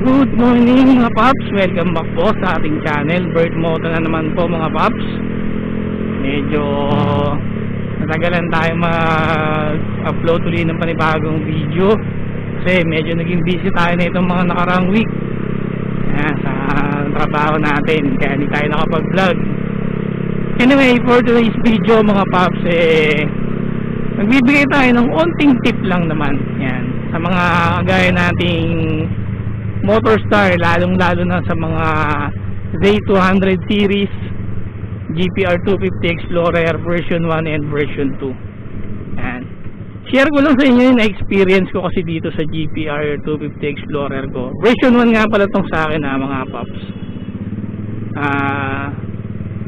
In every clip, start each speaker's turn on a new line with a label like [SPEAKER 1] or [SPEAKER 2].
[SPEAKER 1] Good morning mga paps, welcome back po sa ating channel. Bird Moto na naman po mga paps. Medyo natagalan tayo mag-upload ulit ng panibagong video. Kasi medyo naging busy tayo na itong mga nakarang week. Ayan, Sa trabaho natin, kaya hindi tayo nakapag-vlog. Anyway, for today's video mga paps eh Nagbibigay tayo ng onting tip lang naman. Yan, sa mga kagaya nating Motorstar lalong lalo na sa mga Z200 series GPR 250 Explorer version 1 and version 2 Yan. share ko lang sa inyo yung experience ko kasi dito sa GPR 250 Explorer ko. Version 1 nga pala tong sa akin ha mga paps. Ah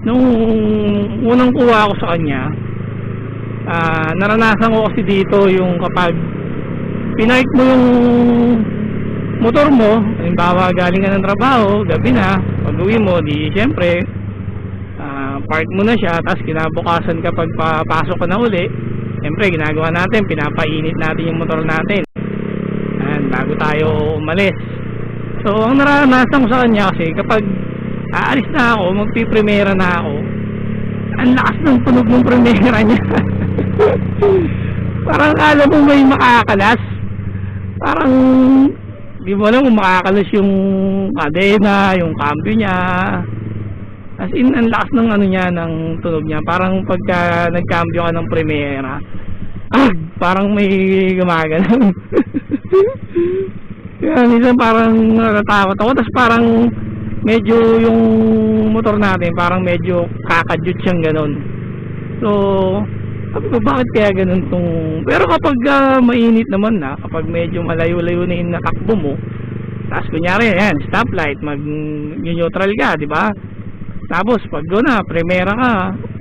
[SPEAKER 1] nung unang kuha ko sa kanya ah naranasan ko kasi dito yung kapag pinark mo yung motor mo, halimbawa galing ka ng trabaho, gabi na, pag uwi mo, di syempre, ah, park mo na siya, tapos kinabukasan kapag papasok ka na uli, syempre ginagawa natin, pinapainit natin yung motor natin. Ayan, bago tayo umalis. So, ang naranasan ko sa kanya kasi, kapag aalis na ako, magpiprimera na ako, ang lakas ng tunog ng primera niya. Parang alam mo may makakalas. Parang di mo alam kung makakalas yung kadena, yung cambio niya. As in, ang lakas ng ano niya, ng tunog niya. Parang pagka nagcambio ka ng Primera, ah, parang may gumagano. Kaya minsan parang natatakot ako. Tapos parang medyo yung motor natin, parang medyo kakadyot siyang ganon. So, sabi bakit kaya ganun tong... Pero kapag ah, mainit naman na, kapag medyo malayo-layo na yung natakbo mo, tapos kunyari, yan, stoplight, mag-neutral ka, di ba? Tapos, pag go na, primera ka,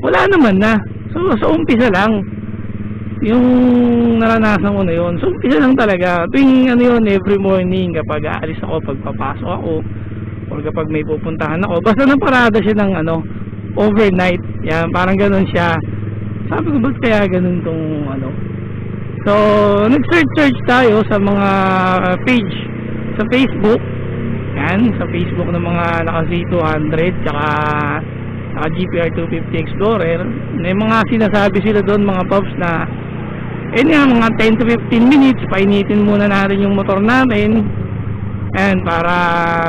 [SPEAKER 1] wala naman na. So, sa umpisa lang, yung naranasan ko na yun. So, umpisa lang talaga. Tuwing ano yun, every morning, kapag aalis ako, pag papasok ako, or kapag may pupuntahan ako, basta nang parada siya ng ano, overnight. Yan, parang ganun siya sabi ko ba't kaya ganun tong ano? So nag-search search tayo sa mga page sa Facebook. Yan sa Facebook ng mga naka Z200 tsaka naka GPR 250 Explorer. May mga sinasabi sila doon mga pops na eh nga mga 10 to 15 minutes painitin muna natin yung motor natin and para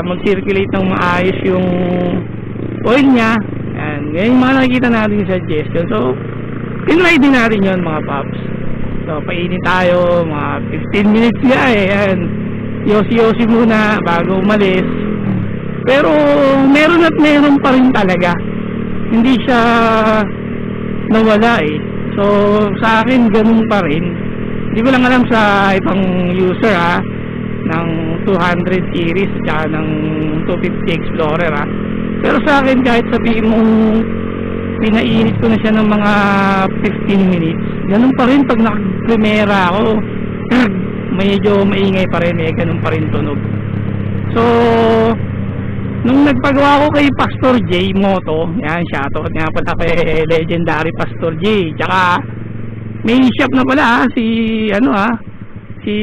[SPEAKER 1] mag-circulate ng maayos yung oil niya. And yung mga nakikita natin yung suggestion. So tinry din natin yon mga paps. So painin tayo mga 15 minutes nga eh yan yosi-yosi muna bago umalis. Pero meron at meron pa rin talaga. Hindi siya nawala eh. So sa akin ganun pa rin. Hindi ko lang alam sa ibang user ha ng 200 series at ng 250 Explorer ha pero sa akin kahit sabihin mong pinainit ko na siya ng mga 15 minutes. Ganun pa rin pag nakaprimera ako. Medyo maingay pa rin eh. Ganun pa rin tunog. So nung nagpagawa ko kay Pastor J Moto yan shoutout nga pala kay legendary Pastor J. Tsaka may shop na pala ha, si ano ha si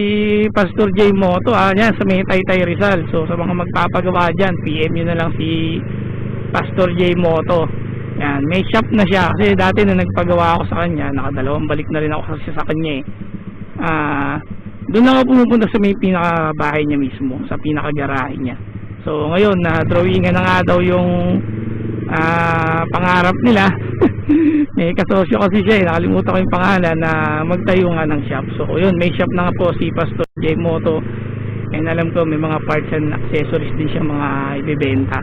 [SPEAKER 1] Pastor J Moto ha yan sa may Taytay Rizal. So sa mga magpapagawa dyan PM nyo na lang si Pastor J Moto yan, may shop na siya kasi dati na nagpagawa ako sa kanya, nakadalawang balik na rin ako kasi sa kanya eh. Ah, doon ako pumupunta sa may pinaka bahay niya mismo, sa pinaka garahe niya. So ngayon na drawingan na nga daw yung ah, pangarap nila. may kasosyo kasi siya eh, nakalimutan ko yung pangalan na magtayo nga ng shop. So yun, may shop na nga po si Pastor J Moto. And alam ko may mga parts and accessories din siya mga ibebenta.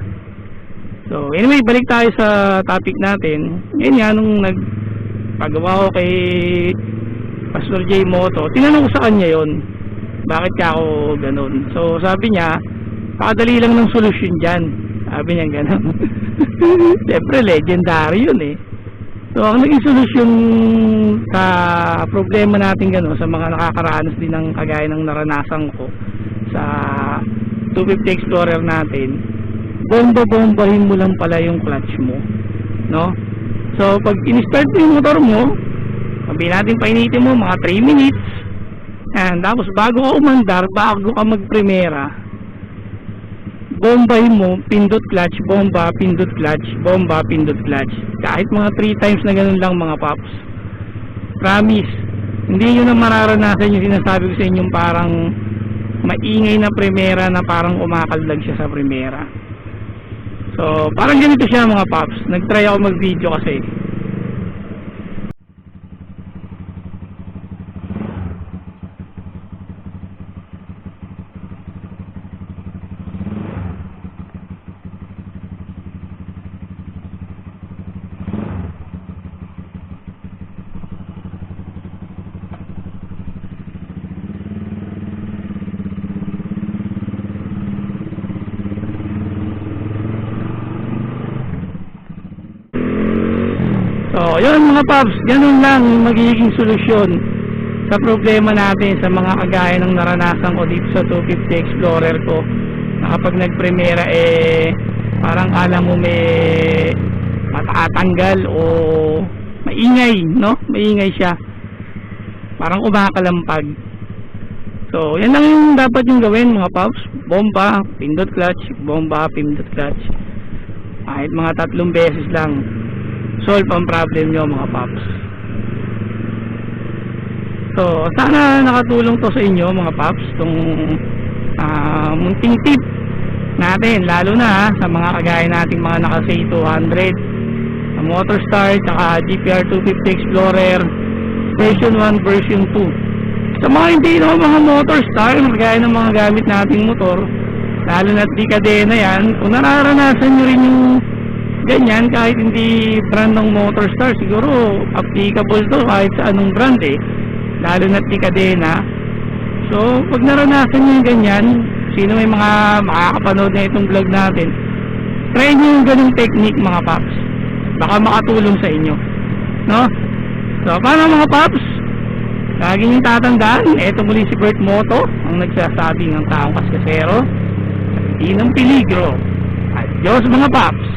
[SPEAKER 1] So, anyway, balik tayo sa topic natin. Ngayon nga, nung nagpagawa ko kay Pastor J Moto, tinanong ko sa kanya yon bakit ka ako ganun. So, sabi niya, pakadali lang ng solusyon dyan. Sabi niya ganun. Siyempre, legendary yun eh. So, ang naging solusyon sa problema natin gano'n, sa mga nakakaranas din ng kagaya ng naranasan ko sa 250 Explorer natin, bomba-bombahin mo lang pala yung clutch mo. No? So, pag in-start mo yung motor mo, sabihin natin painitin mo mga 3 minutes, and tapos bago ka umandar, bago ka magprimera, bombay mo, pindot clutch, bomba, pindot clutch, bomba, pindot clutch. Kahit mga 3 times na ganun lang mga paps. Promise. Hindi yun ang mararanasan yung sinasabi ko sa inyong parang maingay na primera na parang umakaldag siya sa primera. So, parang ganito siya mga paps. Nag-try ako mag-video kasi. So, yun mga paps, ganun lang magiging solusyon sa problema natin sa mga kagaya ng naranasan ko dito sa 250 Explorer ko na kapag nagpremera eh parang alam mo may matatanggal o maingay, no? Maingay siya. Parang umakalampag. So, yan lang yung dapat yung gawin mga paps. Bomba, pindot clutch, bomba, pindot clutch. Kahit mga tatlong beses lang solve ang problem nyo mga paps. So, sana nakatulong to sa inyo mga paps tong ah, munting tip natin lalo na ha, sa mga kagaya nating mga naka say 200 na Motorstar tsaka GPR 250 Explorer version 1 version 2 sa mga hindi no mga Motorstar kagaya ng mga gamit nating motor lalo na di kadena yan kung nararanasan nyo rin yung ganyan kahit hindi brand ng Motorstar siguro applicable to kahit sa anong brand eh. Lalo na di kadena so pag naranasan nyo yung ganyan. Sino may mga makakapanood na itong vlog natin try nyo yung ganung technique mga paps. Baka makatulong sa inyo. No? So paano mga paps? Lagi nyo tatandaan eto muli si Bert Moto ang nagsasabing ang taong kaskasero hindi ng peligro. Adios mga paps